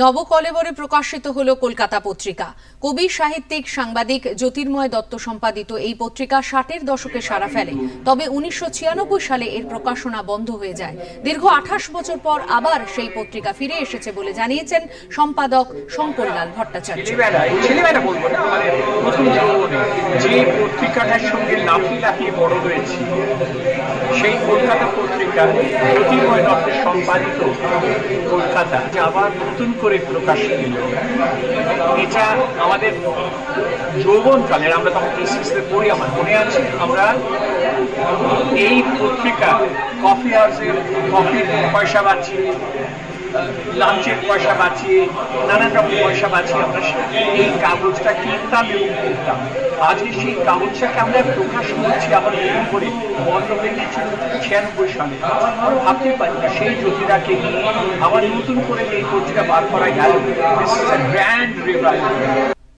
নবকলেবরে প্রকাশিত হল কলকাতা পত্রিকা। কবি, সাহিত্যিক, সাংবাদিক, জ্যোতির্ময় দত্ত সম্পাদিত এই পত্রিকা ষাটের দশকে সারা ফেলে। তবে উনিশশো ছিয়ানব্বই সালে এর প্রকাশনা বন্ধ হয়ে যায়। দীর্ঘ আঠাশ বছর পর আবার সেই পত্রিকা ফিরে এসেছে বলে জানিয়েছেন সম্পাদক শঙ্করলাল ভট্টাচার্য। যে পত্রিকাটার সঙ্গে লাফিয়ে বড় সেই কলকাতা পত্রিকা রক্তে সম্পাদিত কলকাতা আবার নতুন করে প্রকাশ পেল। এটা আমাদের যৌবনকালের আমরা তখন এসএসতে পড়ি, আমার মনে আছে, আমরা এই পত্রিকা কফি হাউসের কফি পয়সা বাঁচিয়ে লাঞ্চের পয়সা বাঁচিয়ে, নানান রকম পয়সা বাঁচিয়ে আমরা এই কাগজটা কিনতাম এবং পড়তাম আজকে সেই কাগজটাকে আমরা প্রকাশ করছি, আবার নতুন করে বন্ধ হয়ে গেছিল ছিয়ানব্বই সালে। আমরা ভাবতে পারি না, সেই জ্যোতিরাকে নিয়ে আবার নতুন করে এই পত্রিকা বার করা গেল। This is grand